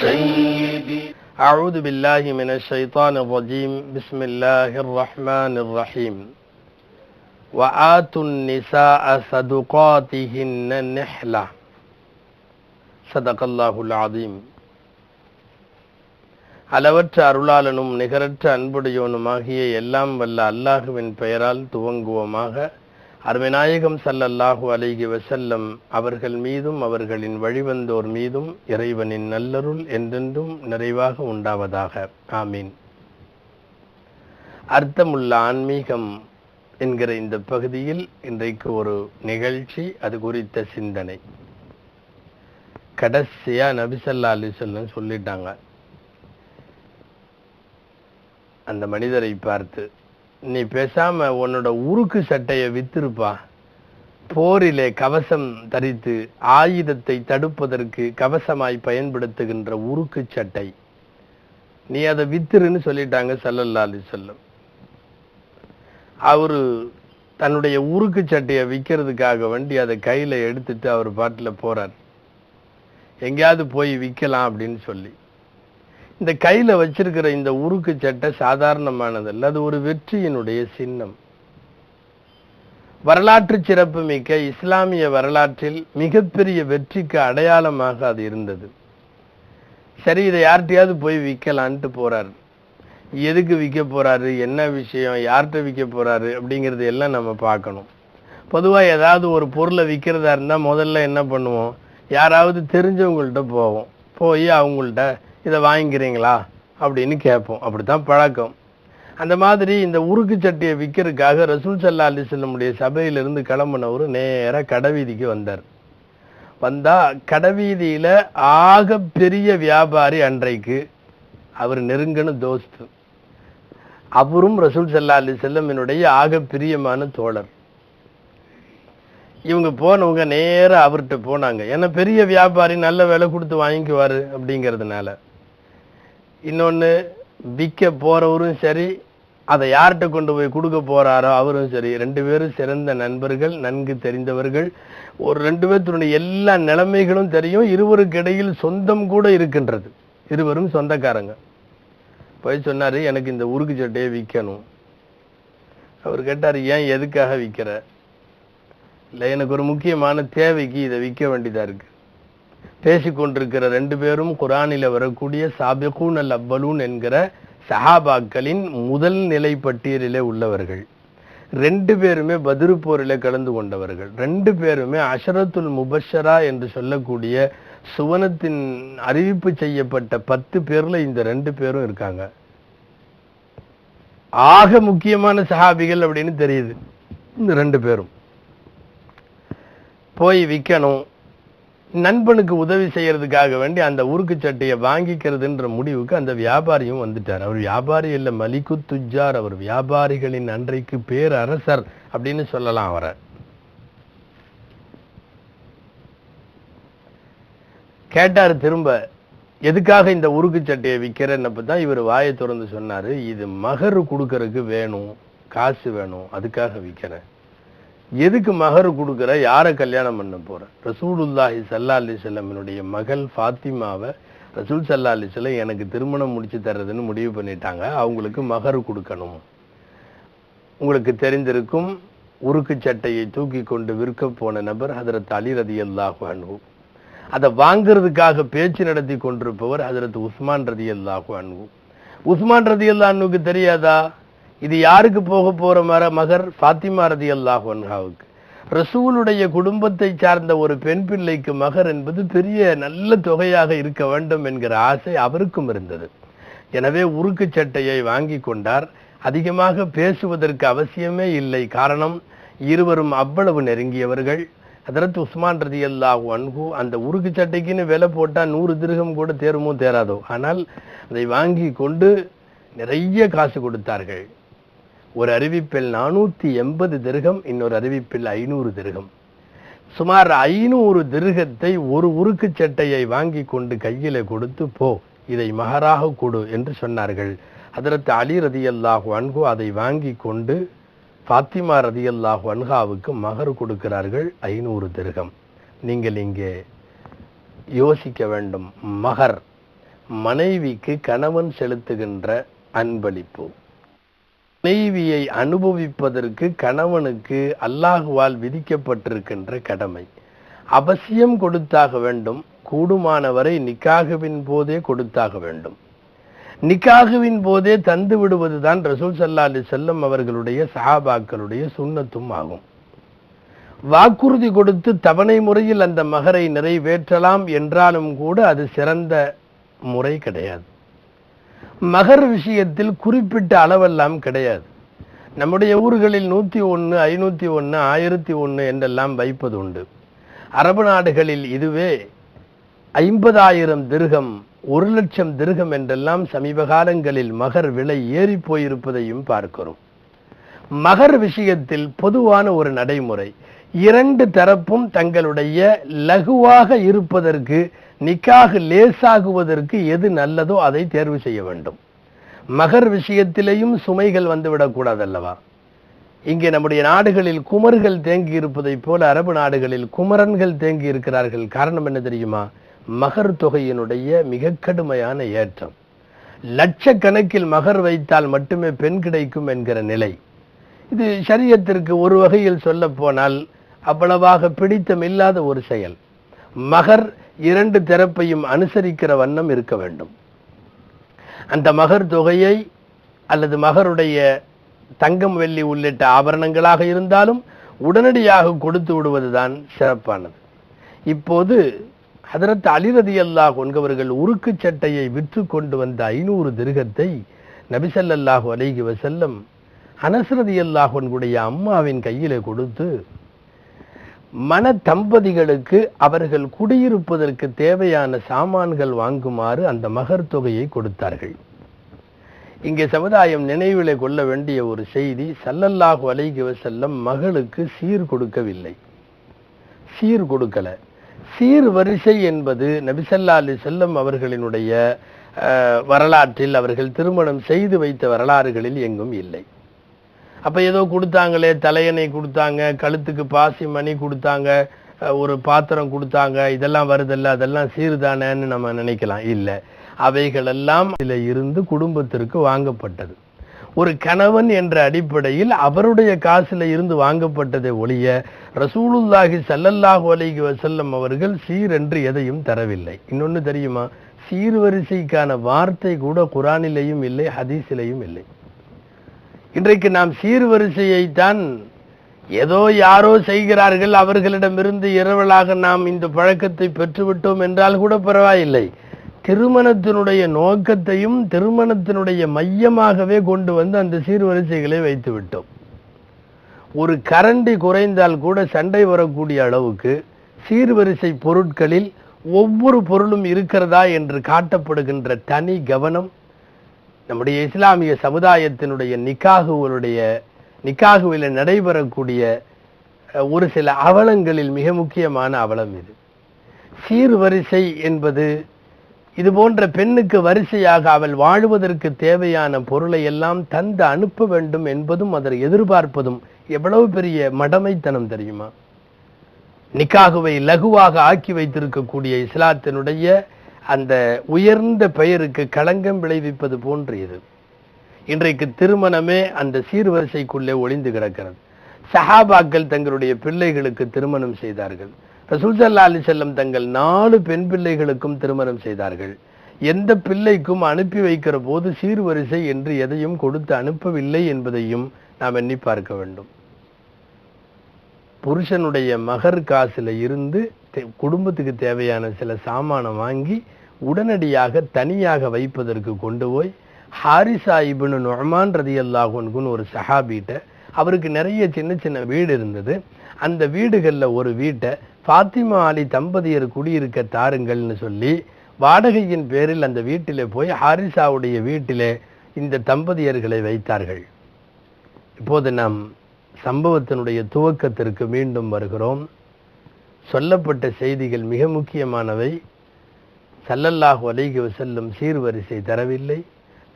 سيدي أعوذ بالله من الشيطان الرجيم بسم الله الرحمن الرحيم وآتوا النساء صدقاتهن نحلة صدق الله العظيم அளவற்ற அருளாளனும் நிகரற்ற அன்புடையவனுமாகிய எல்லாம் வல்ல அல்லாஹுவின் பெயரால் துவங்குவோமாக அருமைநாயகம் சல்லல்லாஹு அலிகி வசல்லம் அவர்கள் மீதும் அவர்களின் வழிவந்தோர் மீதும் இறைவனின் நல்லருள் என்றென்றும் நிறைவாக உண்டாவதாக. ஆமீன். அர்த்தமுள்ள ஆன்மீகம் என்கிற இந்த பகுதியில் இன்றைக்கு ஒரு நிகழ்ச்சி அது குறித்த சிந்தனை. கடைசியா நபிசல்லா அலிசல்லம் சொல்லிட்டாங்க. அந்த மனிதரை பார்த்து நீ பேசாம உன்னோட உருக்கு சட்டையை வித்திருப்பா. போரிலே கவசம் தரித்து ஆயுதத்தை தடுப்பதற்கு கவசமாய் பயன்படுத்துகின்ற உருக்கு சட்டை. நீ அதை வித்துருன்னு சொல்லிட்டாங்க சல்லல்லா அலி சொல்லம் அவரு தன்னுடைய உருக்கு சட்டையை விற்கிறதுக்காக வண்டி அதை கையில் எடுத்துட்டு அவர் பாட்டில் போறார். எங்கேயாவது போய் விற்கலாம் அப்படின்னு சொல்லி. இந்த கையில வச்சிருக்கிற இந்த உருக்கு சட்டை சாதாரணமானதல்ல அது ஒரு வெற்றியினுடைய சின்னம். வரலாற்று சிறப்பு மிக்க இஸ்லாமிய வரலாற்றில் மிகப்பெரிய வெற்றிக்கு அடையாளமாக அது இருந்தது. சரி இதை யார்கிட்டயாவது போய் விற்கலான்ட்டு போறாரு. எதுக்கு விற்க போறாரு என்ன விஷயம் யார்கிட்ட விற்க போறாரு அப்படிங்கிறது எல்லாம் நம்ம பார்க்கணும். பொதுவாக ஏதாவது ஒரு பொருளை விற்கிறதா இருந்தால் முதல்ல என்ன பண்ணுவோம்? யாராவது தெரிஞ்சவங்கள்ட்ட போவோம். போய் அவங்கள்ட்ட இதை வாங்கிக்கிறீங்களா அப்படின்னு கேட்போம். அப்படித்தான் பழக்கம். அந்த மாதிரி இந்த உருக்கு சட்டியை விற்கிறதுக்காக ரசூல் சல்லா அலிசல்லமுடைய சபையிலிருந்து கிளம்புனவர் நேராக கடைவீதிக்கு வந்தார். வந்தா கடைவீதியில ஆக பெரிய வியாபாரி அன்றைக்கு அவர் நெருங்கன தோஸ்து. அவரும் ரசூல் சல்லா அலி செல்லமினுடைய ஆக பிரியமான தோழர். இவங்க போனவங்க நேராக அவர்கிட்ட போனாங்க. ஏன்னா பெரிய வியாபாரி நல்ல விலை கொடுத்து வாங்கிக்குவார் அப்படிங்கிறதுனால. இன்னொன்று விற்க போகிறவரும் சரி அதை யார்கிட்ட கொண்டு போய் கொடுக்க போகிறாரோ அவரும் சரி. ரெண்டு பேரும் சிறந்த நண்பர்கள் நன்கு தெரிந்தவர்கள். ஒரு ரெண்டு பேர்த்தினுடைய எல்லா நிலைமைகளும் தெரியும். இருவருக்கு இடையில் சொந்தம் கூட இருக்கின்றது. இருவரும் சொந்தக்காரங்க. போய் சொன்னார் எனக்கு இந்த உருக்கு சட்டையை விற்கணும். அவர் கேட்டார் ஏன் எதுக்காக விற்கிற? இல்லை எனக்கு ஒரு முக்கியமான தேவைக்கு இதை விற்க வேண்டியதாக இருக்குது பேசிக்கொண்டிருக்கிற ரெண்டு பேரும் குரானில வரக்கூடிய சாபிகூன் அல் அவ்வலூன் என்கிற சஹாபாக்களின் முதல் நிலை பட்டியலிலே உள்ளவர்கள். ரெண்டு பேருமே பதிரு கலந்து கொண்டவர்கள். ரெண்டு பேருமே அஷரத்துல் முபஷரா என்று சொல்லக்கூடிய சுவனத்தின் அறிவிப்பு செய்யப்பட்ட பத்து பேர்ல இந்த ரெண்டு பேரும் இருக்காங்க. ஆக முக்கியமான சஹாபிகள் அப்படின்னு தெரியுது. இந்த ரெண்டு பேரும். போய் விற்கணும் நண்பனுக்கு உதவி செய்யறதுக்காக வேண்டி அந்த உருக்கு சட்டையை வாங்கிக்கிறதுன்ற முடிவுக்கு அந்த வியாபாரியும் வந்துட்டார். அவர் வியாபாரி இல்ல மலிக்கு துஜார் அவர் வியாபாரிகளின் அன்றைக்கு பேரரசர் அப்படின்னு சொல்லலாம் அவரை. கேட்டாரு திரும்ப எதுக்காக இந்த உருக்கு சட்டையை விற்கிறேன்னப்ப தான் இவர் வாயை திறந்து சொன்னாரு. இது மகரு கொடுக்கறதுக்கு வேணும் காசு வேணும் அதுக்காக விற்கிறேன் எதுக்கு மகரு கொடுக்குற? யாரை கல்யாணம் பண்ண போற? ரசூலுல்லாஹி சல்லா அலி செல்லமினுடைய மகள் ஃபாத்திமாவை ரசூல் சல்லா அலி செல்லம் எனக்கு திருமணம் முடிச்சு தர்றதுன்னு முடிவு பண்ணிட்டாங்க. அவங்களுக்கு மகரு கொடுக்கணும். உங்களுக்கு தெரிந்திருக்கும் உருக்கு சட்டையை தூக்கி கொண்டு விற்க போன நபர் ஹதரத் அலி ரதி அல்லாஹு அன்பு அதை வாங்குறதுக்காக பேச்சு நடத்தி கொண்டிருப்பவர் ஹதரத் உஸ்மான் ரதி அல்லாஹு அன்பு உஸ்மான் ரதி அல்லா தெரியாதா? இது யாருக்கு போக போற மர மகர்? ஃபாத்திமா ரதி அல்லாஹு அன்ஹாவுக்கு. ரசூலுடைய குடும்பத்தை சார்ந்த ஒரு பெண் பிள்ளைக்கு மகர் என்பது பெரிய நல்ல தொகையாக இருக்க வேண்டும் என்கிற ஆசை அவருக்கும் இருந்தது. எனவே உருக்கு சட்டையை வாங்கி கொண்டார். அதிகமாக பேசுவதற்கு அவசியமே இல்லை. காரணம் இருவரும் அவ்வளவு நெருங்கியவர்கள். அதற்கு உஸ்மான் ரதி அல்லாஹு அன்ஹு அந்த உருக்கு சட்டைக்குன்னு விலை போட்டால் நூறு திருகம் கூட தேருமோ தேராதோ. ஆனால் அதை வாங்கி கொண்டு நிறைய காசு கொடுத்தார்கள். ஒரு அறிவிப்பில் நானூற்றி எண்பது திருகம் இன்னொரு அறிவிப்பில் ஐநூறு திருகம். சுமார் ஐநூறு திருகத்தை ஒரு உருக்கு சட்டையை வாங்கி கொண்டு கையில கொடுத்து போ இதை மகராக கொடு என்று சொன்னார்கள். அதற்கு அலி ரதியல்லாஹு அன்கு அதை வாங்கி கொண்டு ஃபாத்திமா ரதியல்லாஹு அன்ஹாவுக்கு மகர் கொடுக்கிறார்கள் ஐநூறு திருகம். நீங்கள் இங்கே யோசிக்க வேண்டும் மகர் மனைவிக்கு கணவன் செலுத்துகின்ற அன்பளிப்பு. மனைவியை அனுபவிப்பதற்கு கணவனுக்கு அல்லாஹுவால் விதிக்கப்பட்டிருக்கின்ற கடமை. அவசியம் கொடுத்தாக வேண்டும். கூடுமானவரை நிக்காகுவின் போதே கொடுத்தாக வேண்டும். நிக்காகுவின் போதே தந்து விடுவதுதான் ரசூல் சல்லா அலி செல்லம் அவர்களுடைய சஹாபாக்களுடைய சுண்ணத்தும் ஆகும். வாக்குறுதி கொடுத்து தவணை முறையில் அந்த மகரை நிறைவேற்றலாம் என்றாலும் கூட அது சிறந்த முறை கிடையாது. மகர் விஷயத்தில் குறிப்பிட்ட அளவெல்லாம் கிடையாது. நம்முடைய ஊர்களில் நூத்தி ஒன்று ஐநூத்தி ஒன்று ஆயிரத்தி ஒன்று என்றெல்லாம் வைப்பது உண்டு. அரபு நாடுகளில் இதுவே ஐம்பதாயிரம் திருகம் ஒரு லட்சம் திருகம் என்றெல்லாம் சமீப காலங்களில் மகர் விலை ஏறி போயிருப்பதையும் பார்க்கிறோம். மகர் விஷயத்தில் பொதுவான ஒரு நடைமுறை இரண்டு தரப்பும் தங்களுடைய லகுவாக இருப்பதற்கு நிக்காக லேசாகுவதற்கு எது நல்லதோ அதை தேர்வு செய்ய வேண்டும். மகர் விஷயத்திலேயும் சுமைகள் வந்துவிடக்கூடாது அல்லவா இங்கே நம்முடைய நாடுகளில் குமர்கள் தேங்கி இருப்பதைப் போல அரபு நாடுகளில் குமரன்கள் தேங்கி இருக்கிறார்கள் காரணம் என்ன தெரியுமா? மகர் தொகையினுடைய மிக கடுமையான ஏற்றம். லட்சக்கணக்கில் மகர் வைத்தால் மட்டுமே பெண் கிடைக்கும் என்கிற நிலை. இது சரியத்திற்கு ஒரு வகையில் சொல்ல போனால் அவ்வளவாக பிடித்தமில்லாத ஒரு செயல். மகர் இரண்டு தரப்பையும் அனுசரிக்கிற வண்ணம் இருக்க வேண்டும். அந்த மகர் தொகையை அல்லது மகருடைய தங்கம் வெள்ளி உள்ளிட்ட ஆபரணங்களாக இருந்தாலும் உடனடியாக கொடுத்து விடுவதுதான் சிறப்பானது. இப்போது ஹதரத் அலிரதி அல்லாஹ் கொன்கவர்கள் உருக்கு சட்டையை விற்று கொண்டு வந்த ஐநூறு திருகத்தை நபிசல்லாஹு அலைகி வசல்லம் அனஸ்ரதி அல்லாஹனுடைய அம்மாவின் கையிலே கொடுத்து மன தம்பதிகளுக்கு அவர்கள் குடியிருப்பதற்கு தேவையான சாமான்கள் வாங்குமாறு அந்த மகர் தொகையை கொடுத்தார்கள். இங்கே சமுதாயம் நினைவிலே கொள்ள வேண்டிய ஒரு செய்தி சல்லல்லாஹு அலைஹி செல்லம் மகளுக்கு சீர் கொடுக்கவில்லை. சீர் கொடுக்கல. சீர் வரிசை என்பது நபிசல்லா அலி செல்லம் அவர்களினுடைய வரலாற்றில் அவர்கள் திருமணம் செய்து வைத்த வரலாறுகளில் எங்கும் இல்லை. அப்ப ஏதோ கொடுத்தாங்களே தலையணை கொடுத்தாங்க கழுத்துக்கு பாசி மணி கொடுத்தாங்க ஒரு பாத்திரம் கொடுத்தாங்க இதெல்லாம் வருதல்ல அதெல்லாம் சீர்தானேன்னு நம்ம நினைக்கலாம். இல்ல. அவைகளெல்லாம் இதில் இருந்து குடும்பத்திற்கு வாங்கப்பட்டது. ஒரு கணவன் என்ற அடிப்படையில் அவருடைய காசுல இருந்து வாங்கப்பட்டதை ஒழிய ரசூலுல்லாஹி சல்லல்லாஹு அலைஹி வசல்லம் அவர்கள் சீர் என்று எதையும் தரவில்லை. இன்னொன்னு தெரியுமா? சீர்வரிசைக்கான வார்த்தை கூட குரானிலேயும் இல்லை ஹதீஸிலையும் இல்லை. இன்றைக்கு நாம் சீர்வரிசையைத்தான் ஏதோ யாரோ செய்கிறார்கள் அவர்களிடமிருந்து இரவலாக நாம் இந்த பழக்கத்தை பெற்றுவிட்டோம் என்றால் கூட பரவாயில்லை. திருமணத்தினுடைய நோக்கத்தையும் திருமணத்தினுடைய மையமாகவே கொண்டு வந்து அந்த சீர்வரிசைகளை வைத்து விட்டோம். ஒரு கரண்டி குறைந்தால் கூட சண்டை வரக்கூடிய அளவுக்கு சீர்வரிசை பொருட்களில் ஒவ்வொரு பொருளும் இருக்கிறதா என்று காட்டப்படுகின்ற தனி கவனம் நம்முடைய இஸ்லாமிய சமுதாயத்தினுடைய நிக்காகுகளுடைய நிக்காகுவில் நடைபெறக்கூடிய ஒரு சில அவலங்களில் மிக முக்கியமான அவலம் இது. சீர்வரிசை என்பது இது போன்ற பெண்ணுக்கு வரிசையாக அவள் வாழ்வதற்கு தேவையான பொருளை எல்லாம் தந்து அனுப்ப வேண்டும் என்பதும் அதை எதிர்பார்ப்பதும் எவ்வளவு பெரிய மடமைத்தனம் தெரியுமா? நிக்காகுவை லகுவாக ஆக்கி வைத்திருக்கக்கூடிய இஸ்லாத்தினுடைய அந்த உயர்ந்த பெயருக்கு களங்கம் விளைவிப்பது போன்று இது. இன்றைக்கு திருமணமே அந்த சீர்வரிசைக்குள்ளே ஒளிந்து கிடக்கிறது. சஹாபாக்கள் தங்களுடைய பிள்ளைகளுக்கு திருமணம் செய்தார்கள். ரசூல் செல்லம் தங்கள் நாலு பெண் பிள்ளைகளுக்கும் திருமணம் செய்தார்கள். எந்த பிள்ளைக்கும் அனுப்பி வைக்கிற போது சீர்வரிசை என்று எதையும் கொடுத்து அனுப்பவில்லை என்பதையும் நாம் எண்ணி பார்க்க வேண்டும். புருஷனுடைய மகர் காசுல இருந்து குடும்பத்துக்கு தேவையான சில சாமானை வாங்கி உடனடியாக தனியாக வைப்பதற்கு கொண்டு போய் ஹாரிசா இப்னு நொஹமான் ரதி அன்ஹுன்னு ஒரு சஹாபிட்ட அவருக்கு நிறைய சின்ன சின்ன வீடு இருந்தது. அந்த வீடுகளில் ஒரு வீட்டை ஃபாத்திமா அலி தம்பதியர் குடியிருக்க தாருங்கள்னு சொல்லி வாடகையின் பேரில் அந்த வீட்டிலே போய் ஹாரிசாவுடைய வீட்டிலே இந்த தம்பதியர்களை வைத்தார்கள். இப்போது நாம் சம்பவத்தினுடைய துவக்கத்திற்கு மீண்டும் வருகிறோம். சொல்லப்பட்ட செய்திகள் மிக முக்கியமானவை. சல்லல்லாஹு அலைகி வசல்லும் சீர்வரிசை தரவில்லை.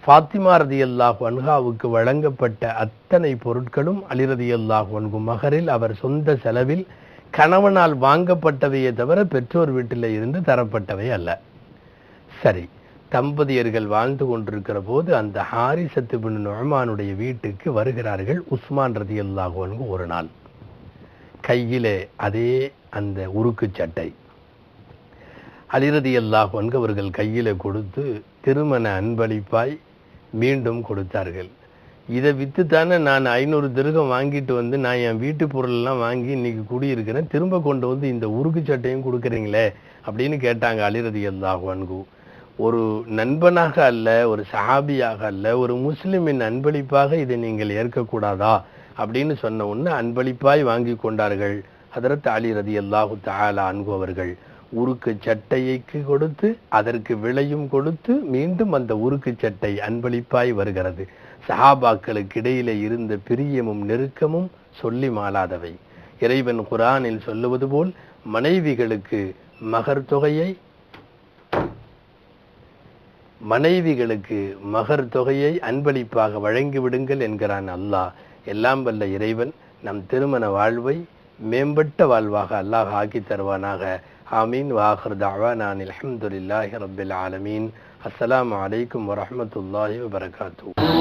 ஃபாத்திமா ரதியல்லாஹு அன்ஹாவுக்கு வழங்கப்பட்ட அத்தனை பொருட்களும் அலி ரதியல்லாஹு மகரில் அவர் சொந்த செலவில் கணவனால் வாங்கப்பட்டவையே தவிர பெற்றோர் வீட்டில் இருந்து தரப்பட்டவை அல்ல. சரி தம்பதியர்கள் வாழ்ந்து கொண்டிருக்கிற போது அந்த ஹாரிசத்து பின் நொஹ்மானுடைய வீட்டுக்கு வருகிறார்கள் உஸ்மான் ரதி அல்லாஹுவனுக்கு ஒரு நாள். கையிலே அதே அந்த உருக்கு சட்டை. அலிரதி அல்லாஹுவன்கு அவர்கள் கையில் கொடுத்து திருமண அன்பளிப்பாய் மீண்டும் கொடுத்தார்கள். இதை விற்று தானே நான் ஐநூறு திருகம் வாங்கிட்டு வந்து நான் என் வீட்டு பொருளெல்லாம் வாங்கி இன்னைக்கு குடியிருக்கிறேன். திரும்ப கொண்டு வந்து இந்த உருக்கு சட்டையும் கொடுக்குறீங்களே அப்படின்னு கேட்டாங்க அலிரதி அல்லாஹுவன்கு ஒரு நண்பனாக அல்ல ஒரு சஹாபியாக அல்ல ஒரு முஸ்லிமின் அன்பளிப்பாக இதை நீங்கள் ஏற்கக்கூடாதா? அப்படின்னு சொன்ன உடனே அன்பளிப்பாய் வாங்கி கொண்டார்கள். அதற்கு அலி ரதி அல்லாஹு தாலா அன்பு அவர்கள். உருக்கு சட்டையைக்கு கொடுத்து அதற்கு விலையும் கொடுத்து மீண்டும் அந்த உருக்கு சட்டை அன்பளிப்பாய் வருகிறது. சஹாபாக்களுக்கு இடையிலே இருந்த பிரியமும் நெருக்கமும் சொல்லி மாளாதவை. இறைவன் குரானில் சொல்லுவது போல் மனைவிகளுக்கு மகர் தொகையை மனைவிகளுக்கு மகர் தொகையை அன்பளிப்பாக வழங்கி விடுங்கள் என்கிறான் அல்லாஹ். எல்லாம் வல்ல இறைவன் நம் திருமண வாழ்வை மேம்பட்ட வாழ்வாக அல்லாஹ் ஆக்கி தருவானாக. ஆமீன். வாஹர் தாவானான் அலமதுல்லாஹி ரபில் ஆலமீன். அஸ்லாம் வலைக்கம் வரமத்துல்லாஹி வபரகாத்து